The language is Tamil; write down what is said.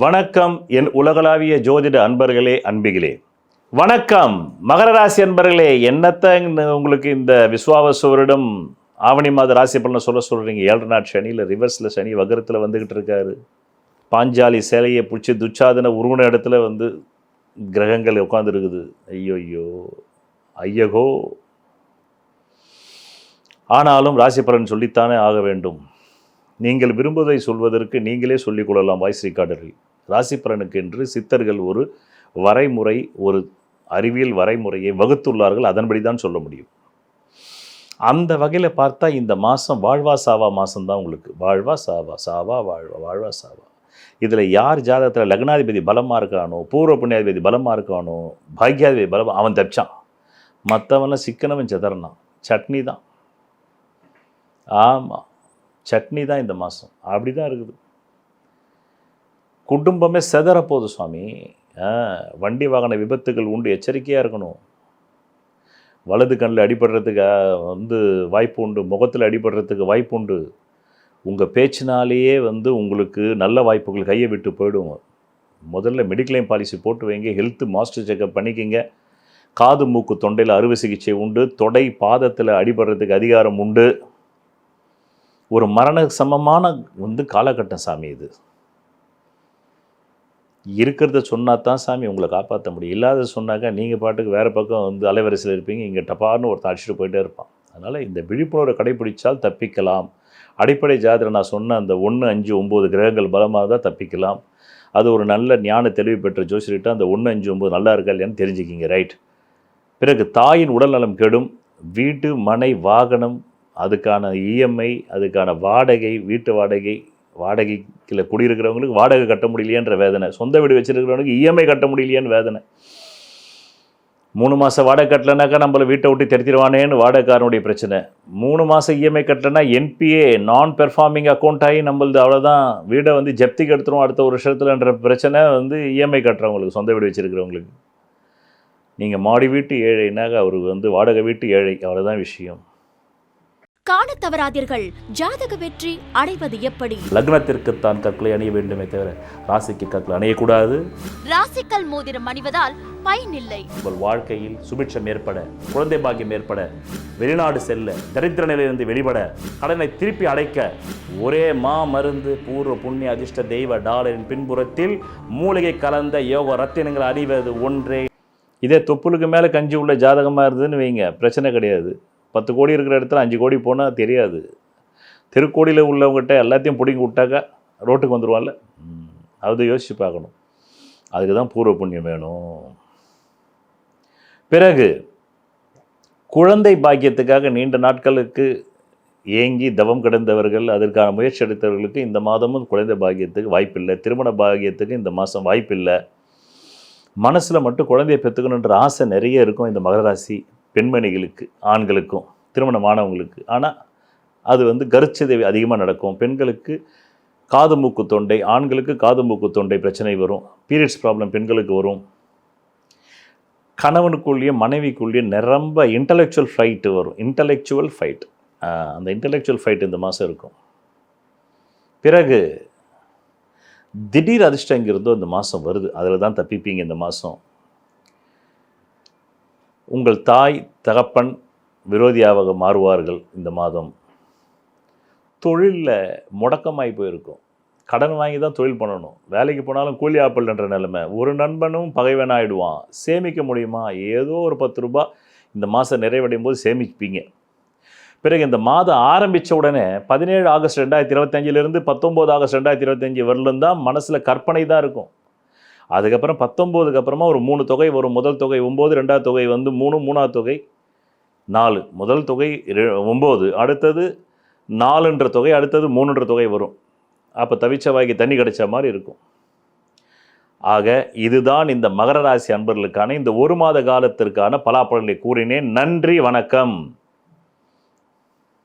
வணக்கம் என் உலகளாவிய ஜோதிட அன்பர்களே அன்பிகளே. வணக்கம் மகர ராசி அன்பர்களே. என்னத்தை உங்களுக்கு இந்த விஸ்வாவசுவரிடம் ஆவணி மாத ராசி பலனை சொல்ல சொல்கிறீங்க ஏழு நாட் சனியில் ரிவர்ஸில் சனி வகரத்தில் வந்துக்கிட்டு இருக்காரு. பாஞ்சாலி சேலையை பிடிச்சி துச்சாதன உருவன இடத்துல வந்து கிரகங்கள் உட்காந்துருக்குது ஐயோ ஐயோ ஐயகோ. ஆனாலும் ராசி பலன் சொல்லித்தானே ஆக வேண்டும். நீங்கள் விரும்புவதை சொல்வதற்கு நீங்களே சொல்லிக் கொள்ளலாம் வாய்ஸ் ரெக்கார்டரில் ராசி பலனுக்கு என்று சித்தர்கள் ஒரு வரைமுறை ஒரு அறிவியல் வரைமுறையை வகுத்துள்ளார்கள். அதன்படி தான் சொல்ல முடியும். அந்த வகையில் பார்த்தா இந்த மாதம் வாழ்வா சாவா மாதம் தான் உங்களுக்கு. வாழ்வா சாவா சாவா வாழ்வா வாழ்வா சாவா. இதில் யார் ஜாதகத்தில் லக்னாதிபதி பலமாக இருக்கானோ பூர்வ புண்ணியாதிபதி பலமாக இருக்கானோ பாக்யாதிபதி பலமாக அவன் தப்பிச்சான் மற்றவன்லாம் சிக்கனவன் செதறனான். சட்னி தான். ஆமாம் சட்னி தான் இந்த மாதம் அப்படி தான் இருக்குது. குடும்பமே செதறப்போகுது சுவாமி. வண்டி வாகன விபத்துகள் உண்டு எச்சரிக்கையாக இருக்கணும். வலது கண்ணில் அடிபடுறதுக்கு வந்து வாய்ப்பு உண்டு முகத்தில் அடிபடுறதுக்கு வாய்ப்பு உண்டு. உங்கள் பேச்சினாலேயே வந்து உங்களுக்கு நல்ல வாய்ப்புகள் கையை விட்டு போயிடும். முதல்ல மெடிக்ளைம் பாலிசி போட்டு வைங்க ஹெல்த்து மாஸ்டர் செக்கப் பண்ணிக்கிங்க. காது மூக்கு தொண்டையில் அறுவை சிகிச்சை உண்டு தொடை பாதத்தில் அடிபடுறதுக்கு அதிகாரம் உண்டு. ஒரு மரண சமமான வந்து காலகட்டம் சாமி இது. இருக்கிறத சொன்னா தான் சாமி உங்களை காப்பாற்ற முடியும். இல்லாத சொன்னாக்கா நீங்கள் பாட்டுக்கு வேறு பக்கம் வந்து அலைவரிசையில் இருப்பீங்க இங்கே டப்பார்னு ஒருத்தன் அடிச்சுட்டு போயிட்டே இருப்பான். அதனால் இந்த விழிப்புணர்வை கடைபிடிச்சால் தப்பிக்கலாம். அடிப்படை ஜாதியில் நான் சொன்ன அந்த ஒன்று அஞ்சு ஒம்பது கிரகங்கள் பலமாக தான் தப்பிக்கலாம். அது ஒரு நல்ல ஞான தெளிவு பெற்ற ஜோசியர்கிட்ட அந்த ஒன்று அஞ்சு ஒம்பது நல்லா இருக்கா இல்லையான்னு தெரிஞ்சுக்கிங்க ரைட் பிறகு தாயின் உடல்நலம் கெடும். வீட்டு மனை வாகனம் அதுக்கான இஎம்ஐ அதுக்கான வாடகை வீட்டு வாடகை வாடகைக்கில் குடியிருக்கிறவங்களுக்கு வாடகை கட்ட முடியலையேன்ற வேதனை. சொந்த வீடு வச்சுருக்கிறவங்களுக்கு இஎம்ஐ கட்ட முடியலையேன்னு வேதனை. மூணு மாதம் வாடகை கட்டலைனாக்கா நம்மளை வீட்டை விட்டு தெரித்திடுவானேன்னு வாடகைக்காரனுடைய பிரச்சனை. மூணு மாதம் இஎம்ஐ கட்டலைன்னா என்பிஏ நான் பெர்ஃபார்மிங் அக்கௌண்ட் ஆகி நம்மளது அவ்வளோதான் வீடை வந்து ஜப்திக்கு எடுத்துரும் அடுத்த ஒரு வருஷத்துலன்ற பிரச்சனை வந்து இஎம்ஐ கட்டுறவங்களுக்கு சொந்த வீடு வச்சுருக்கிறவங்களுக்கு. நீங்கள் மாடி வீட்டு ஏழைனாக்க அவருக்கு வந்து வாடகை வீட்டு ஏழை அவ்வளோதான் விஷயம். காண தவறாதீர்கள். ஜாதக வெற்றி அடைவது எப்படி? லக்னத்திற்குத்தான் கற்களை அணிய வேண்டுமே தவிர ராசிக்கு கற்களை அணியக்கூடாது. ராசிக்கல் மோதிரம் அணிவதால் பயனில்லை. உங்கள் வாழ்க்கையில் சுபிட்சம் ஏற்பட குழந்தை பாக்கியம் ஏற்பட வெளிநாடு செல்ல தரித்திர நிலையிலிருந்து வெளிப்பட கடனை திருப்பி அடைக்க ஒரே மா மருந்து பூர்வ புண்ணிய அதிர்ஷ்ட தெய்வ டாலரின் பின்புறத்தில் மூலிகை கலந்த யோக ரத்தினங்கள் அணிவது ஒன்றே. இதே தொப்புளுக்கு மேலே கஞ்சி உள்ள ஜாதகமாக இருந்ததுன்னு வைங்க பிரச்சனை கிடையாது. பத்து கோடி இருக்கிற இடத்துல அஞ்சு கோடி போனால் தெரியாது. திருக்கோடியில் உள்ளவங்ககிட்ட எல்லாத்தையும் பிடிங்கி விட்டாக்கா ரோட்டுக்கு வந்துடுவான்ல அதை அது யோசித்து பார்க்கணும். அதுக்கு தான் பூர்வ புண்ணியம் வேணும். பிறகு குழந்தை பாக்கியத்துக்காக நீண்ட நாட்களுக்கு ஏங்கி தவம் கிடந்தவர்கள் அதற்கான முயற்சி எடுத்தவர்களுக்கு இந்த மாதமும் குழந்தை பாக்கியத்துக்கு வாய்ப்பில்லை. திருமண பாக்கியத்துக்கு இந்த மாதம் வாய்ப்பில்லை. மனசில் மட்டும் குழந்தையை பெற்றுக்கணுன்ற ஆசை நிறைய இருக்கும். இந்த மகர ராசி பெண்மணிகளுக்கு ஆண்களுக்கும் திருமணமானவங்களுக்கு. ஆனால் அது வந்து கருச்சிதை அதிகமாக நடக்கும். பெண்களுக்கு காது மூக்கு தொண்டை ஆண்களுக்கு காது மூக்கு தொண்டை பிரச்சனை வரும். பீரியட்ஸ் ப்ராப்ளம் பெண்களுக்கு வரும். கணவனுக்குள்ளேயும் மனைவிக்குள்ளேயும் நிரம்ப இன்டலெக்சுவல் ஃபைட்டு வரும். இன்டலெக்சுவல் ஃபைட் அந்த இன்டலெக்சுவல் ஃபைட் இந்த மாதம் இருக்கும். பிறகு திடீர் அதிர்ஷ்டம் இந்த மாதம் வருது. அதில் தான் தப்பிப்பீங்க இந்த மாதம் உங்கள் தாய் தகப்பன் விரோதியாக மாறுவார்கள் இந்த மாதம். தொழிலில் முடக்கமாகி போயிருக்கும். கடன் வாங்கி தான் தொழில் பண்ணணும். வேலைக்கு போனாலும் கூலி ஆப்பிள்ன்ற நிலைமை. ஒரு நண்பனும் பகைவன் ஆகிடுவான் சேமிக்க முடியுமா? ஏதோ ஒரு பத்து ரூபா இந்த மாதம் நிறைவடையும் போது சேமிப்பீங்க. பிறகு இந்த மாதம் ஆரம்பித்த உடனே பதினேழு ஆகஸ்ட் ரெண்டாயிரத்தி இருபத்தஞ்சிலிருந்து பத்தொம்போது ஆகஸ்ட் ரெண்டாயிரத்தி இருபத்தஞ்சி வரலும் தான் மனசில் கற்பனை தான் இருக்கும். அதுக்கப்புறம் பத்தொம்போதுக்கு அப்புறமா ஒரு மூணு தொகை வரும். முதல் தொகை ஒம்பது ரெண்டாவது தொகை வந்து மூணு மூணாவது தொகை நாலு. முதல் தொகை ஒம்பது. அடுத்தது நாலுன்ற தொகை அடுத்தது மூணுன்ற தொகை வரும். அப்போ தவிச்ச வாய்க்கு தண்ணி கிடைச்ச மாதிரி இருக்கும். ஆக இதுதான் இந்த மகர ராசி அன்பர்களுக்கான இந்த ஒரு மாத காலத்திற்கான பலாப்பழங்களை கூறினேன். நன்றி வணக்கம்.